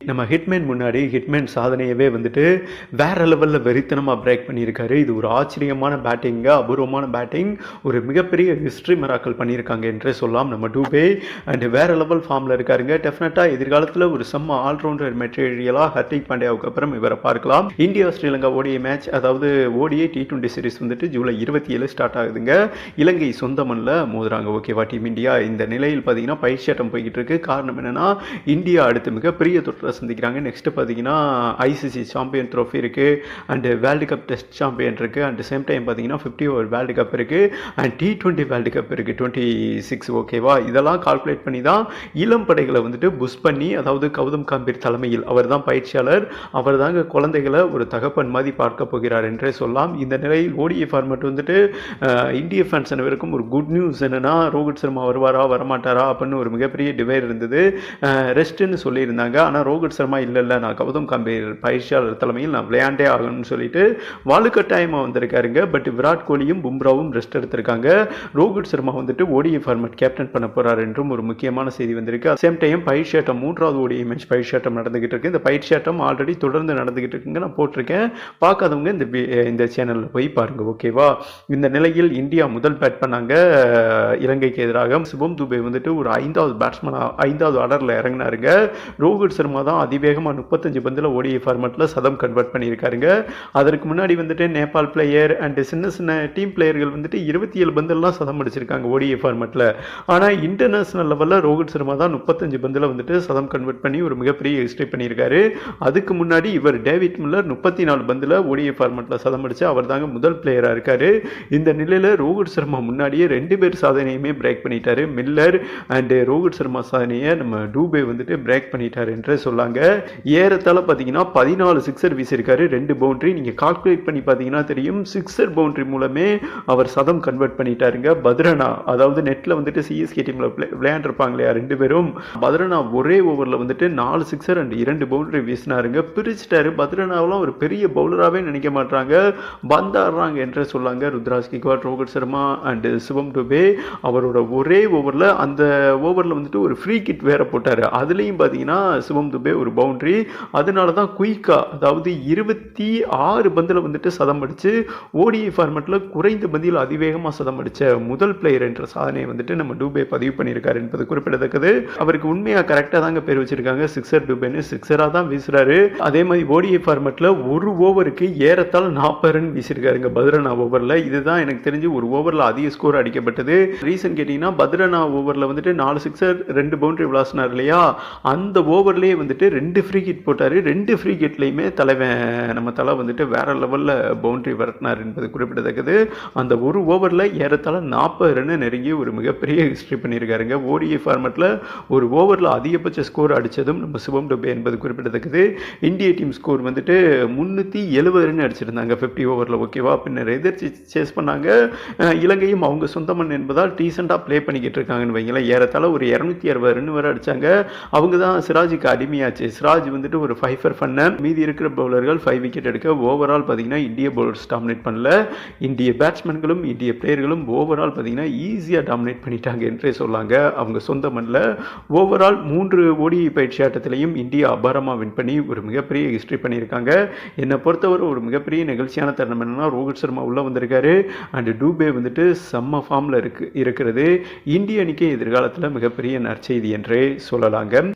நம்ம ஹிட்மேன் முன்னாடி ஹிட்மேன் சாதனையவே வந்துட்டு வேற லெவலில் வெறித்தனமாக பிரேக் பண்ணியிருக்காரு. இது ஒரு ஆச்சரியமான பேட்டிங்க அபூர்வமான பேட்டிங் ஒரு மிகப்பெரிய ஹிஸ்ட்ரி மிராக்கள் பண்ணியிருக்காங்க என்றே சொல்லலாம். நம்ம டூபே அண்ட் வேற லெவல் ஃபார்மில் இருக்காருங்க. டெஃபினட்டாக எதிர்காலத்தில் ஒரு செம்ம ஆல்ரவுண்டர் மெட்டீரியலாக ஹர்திக் பாண்டியாவுக்கு அப்புறம் இவரை பார்க்கலாம். இந்தியா ஸ்ரீலங்கா ஓடிஐ மேட்ச் அதாவது ஓடிஐ டி டுவெண்ட்டி சீரிஸ் வந்துட்டு ஜூலை இருபத்தி ஏழு ஸ்டார்ட் ஆகுதுங்க. இலங்கை சொந்த மண்ணில் மோதுறாங்க. ஓகேவா டீம் இந்தியா இந்த நிலையில் பார்த்தீங்கன்னா பயிற்சியாட்டம் போய்கிட்டு இருக்கு. காரணம் என்னன்னா இந்தியா அடுத்து மிகப்பெரிய தொற்று சந்திக்கிறாங்க. நெக்ஸ்ட் பார்த்தீங்கன்னா ஐசிசி சாம்பியன் ட்ரோஃபி இருக்கு. And world cup test champion இருக்குது அண்ட் சேம் டைம் பார்த்தீங்கன்னா ஃபிஃப்டி ஓவர் வேர்ல்டு கப் இருக்கு. And T twenty world cup இருக்குது டுவெண்ட்டி சிக்ஸ் ஓகேவா இதெல்லாம் கால்குலேட் பண்ணி தான் இளம் படைகளை வந்துட்டு புஷ் பண்ணி அதாவது கௌதம் காம்பீர் தலைமையில் அவர் தான் பயிற்சியாளர் அவர் தாங்க குழந்தைகளை ஒரு தகப்பன் மாதிரி பார்க்க போகிறார் என்றே சொல்லலாம். இந்த நிலையில் ஓடிஏ ஃபார்மேட் வந்துட்டு இந்திய ஃபேன்ஸ் அனைவருக்கும் ஒரு குட் நியூஸ் என்னென்னா ரோஹித் சர்மா வருவாரா வரமாட்டாரா அப்படின்னு ஒரு மிகப்பெரிய டிவைட் இருந்தது. ரெஸ்ட்டுன்னு சொல்லியிருந்தாங்க. ஆனால் ரோஹித் சர்மா இல்லை இல்லை நான் கௌதம் கம்பீர் பயிற்சியாளர் தலைமையில் நான் விளையாண்டே ஆகணும்னு சொல்லிட்டு வலுக்கட்டாயமாக வந்திருக்காருங்க. பட் விராட் கோலியும் பும்ராவும் ரெஸ்ட் எடுத்திருக்காங்க. ரோஹித் சர்மா வந்துட்டு ஓடிஐ ஃபார்மேட் கேப்டன் பண்ண போறார் என்றும் ஒரு முக்கியமான செய்தி வந்திருக்கு. சேம் டைம் பயிற்சி ஆட்டம் மூன்றாவது ஓடிஐ மேட்ச் பயிற்சி ஆட்டம் நடந்துகிட்டு இருக்கு. இந்த பயிற்சி ஆட்டம் ஆல்ரெடி தொடர்ந்து நடந்துகிட்டு இருக்குங்க. நான் போட்டிருக்கேன். பார்க்காதவங்க இந்த இந்த சேனலில் போய் பாருங்க ஓகேவா இந்த நிலையில் இந்தியா முதல் பேட் பண்ணாங்க. இலங்கைக்கு எதிராக. சிவம் துபே வந்துட்டு ஒரு ஐந்தாவது பேட்ஸ்மேனா ஐந்தாவது ஆர்டரில் இறங்கினாருங்க. ரோஹித் சர்மா தான் அதிவேகமாக முப்பத்தஞ்சு பந்தில் ஓடிஐ ஃபார்மேட்டில் சதம் கன்வெர்ட் பண்ணியிருக்காருங்க. அதற்கு முன்னாடி வந்துட்டு நேபாள் பிளேயர் அண்டு சின்ன சின்ன டீம் பிளேயர்கள் வந்துட்டு இருபத்தி ஏழு பந்தெல்லாம் சதம் அடிச்சிருக்காங்க ஓடிஐ ஃபார்மேட்டில் ஆனால் இன்டர்நேஷனல் லெவலில் ரோஹித் சர்மா தான் முப்பத்தஞ்சு பந்தில் வந்துட்டு சதம் கன்வெர்ட் பண்ணி ஒரு மிகப்பெரிய ஹிஸ்ட்ரி பண்ணியிருக்காரு. அதுக்கு முன்னாடி இவர் டேவிட் மில்லர் முப்பத்தி நாலு பந்தில் ஓடிஐ ஃபார்மேட்டில் சதம் அடித்து அவர் தாங்க முதல் பிளேயராக இருக்காரு. இந்த நிலையில் ரோஹித் சர்மா முன்னாடியே ரெண்டு பேர் சாதனையுமே பிரேக் பண்ணிட்டாரு. மில்லர் அண்டு ரோஹித் சர்மா சாதனையை நம்ம டூபே வந்துட்டு பிரேக் பண்ணிட்டாரு என்று சொல்லாங்க. ஏறத்தாழ பார்த்தீங்கன்னா பதினாலு சிக்ஸர் வீசியிருக்காரு ரெண்டு பவுண்டரி நீங்கள் கால்குலேட் பண்ணி பார்த்தீங்கன்னா தெரியும். சிக்ஸர் பவுண்டரி மூலமே அவர் சதம் கன்வெர்ட் பண்ணிட்டாருங்க. பத்ரனா அதாவது நெட்டில் வந்துட்டு சிஎஸ்கே டீமில் விளையாண்டுருப்பாங்க இல்லையா ரெண்டு பேரும். பத்ரனா ஒரே ஓவரில் வந்துட்டு நாலு சிக்ஸர் அண்ட் இரண்டு பவுண்டரி வீசினாருங்க. பிரிச்சிட்டாரு. பத்ரனாவெலாம் ஒரு பெரிய பவுலராகவே நினைக்க மாட்டாங்க. பந்தாடுறாங்க என்று சொல்லாங்க ருத்ராஜ் கிக்வாட் ரோஹித் சர்மா அண்ட் சிவம் டுபே. அவரோட ஒரே ஓவரில் அந்த ஓவரில் வந்துட்டு ஒரு ஃப்ரீ கிட் வேற போட்டார். அதுலேயும் பார்த்தீங்கன்னா சிவம் துபே ஒரு பவுண்ட்ரி அதனால தான் குயிக்கா அதாவது இருபத்தி ஆறு பந்தில் வந்துட்டு சதம் அடிச்சு ஓடிஐ ஃபார்மெட்டில் குறைந்த பந்தியில் அதிவேகமாக சதம் அடிச்ச முதல் பிளேயர் என்ற சாதனையை வந்துட்டு நம்ம டூபே பதிவு பண்ணியிருக்காரு என்பது குறிப்பிடத்தக்கது. அவருக்கு உண்மையாக கரெக்டாக தாங்க பேர் வச்சிருக்காங்க. சிக்ஸர் டூபேன்னு சிக்ஸராக தான் வீசுறாரு. அதே மாதிரி ஓடிஐ ஃபார்மெட்டில் ஒரு ஓவருக்கு ஏறத்தால் நாற்பது ரன் வீசியிருக்காருங்க பத்ரனா ஓவரில் இதுதான் எனக்கு தெரிஞ்சு ஒரு ஓவரில் அதிக ஸ்கோர் அடிக்கப்பட்டது. ரீசன் கேட்டிங்கன்னா பத்ரனா ஓவரில் வந்துட்டு நாலு சிக்ஸர் ரெண்டு பவுண்டரி விளாசினார் இல்லையா? அந்த ஓவர்லேயே வந்துட்டு ரெண்டு ஃப்ரீ கிட் போட்டார். ரெண்டு ஃப்ரீ கிட்லேயுமே தலைவன் நம்ம தலை வந்துட்டு வேற லெவலில் பவுண்டரி வரட்டினார் என்பது குறிப்பிடத்தக்கது. அந்த ஒரு ஓவரில் ஏறத்தாழ நாற்பது ரன்னு நெருங்கி ஒரு மிகப்பெரிய ஹிஸ்ட்ரி பண்ணியிருக்காருங்க ஓடிஏ ஃபார்மேட்டில் ஒரு ஓவரில் அதிகபட்ச ஸ்கோர் அடித்ததும் நம்ம சிவம் டுபே என்பது குறிப்பிடத்தக்கது. இந்திய டீம் ஸ்கோர் வந்துட்டு முந்நூற்றி எழுபது ரன் அடிச்சிருந்தாங்க. ஃபிஃப்டி ஓவரில் ஓகேவா பின்னர் எதிர்த்து சேஸ் பண்ணாங்க. இலங்கையும் அவங்க சொந்த மண் என்பதால் டீசெண்டாக ப்ளே பண்ணிக்கிட்டு இருக்காங்கன்னு வைங்களேன். ஏறத்தாழ ஒரு இரநூத்தி அறுபது ரன் வரை அடித்தாங்க அவங்க தான் சிராஜுக்கு அடிமையாச்சு சிராஜ் வந்துட்டு ஒரு ஃபைஃபர் பண்ண. மீதி இருக்கிற பவுலர்கள் ஃபைவ் விக்கெட் எடுக்க. ஓவரால் பார்த்தீங்கன்னா இந்திய பவுலர்ஸ் டாமினேட் பண்ணல. இந்திய பேட்ஸ்மேன்களும் இந்திய பிளேயர்களும் ஓவரால் பார்த்தீங்கன்னா ஈஸியாக டாமினேட் பண்ணிட்டாங்க என்றே சொல்லாங்க. அவங்க சொந்த மண்ணில் ஓவரால் மூன்று ஓடி பயிற்சி ஆட்டத்திலையும் இந்தியா அபாரமாக வின் பண்ணி ஒரு மிகப்பெரிய ஹிஸ்ட்ரி பண்ணியிருக்காங்க. என்னை பொறுத்தவரை ஒரு மிகப்பெரிய நிகழ்ச்சியான தருணம் என்னன்னா ரோஹித் சர்மா உள்ளே வந்திருக்காரு. அண்டு டூபே வந்துட்டு செம்ம ஃபார்மில் இருக்கு இருக்கிறது. இந்திய அணிக்கு எதிர்காலத்தில் மிகப்பெரிய நற்செய்தி என்றே சொல்லலாங்க.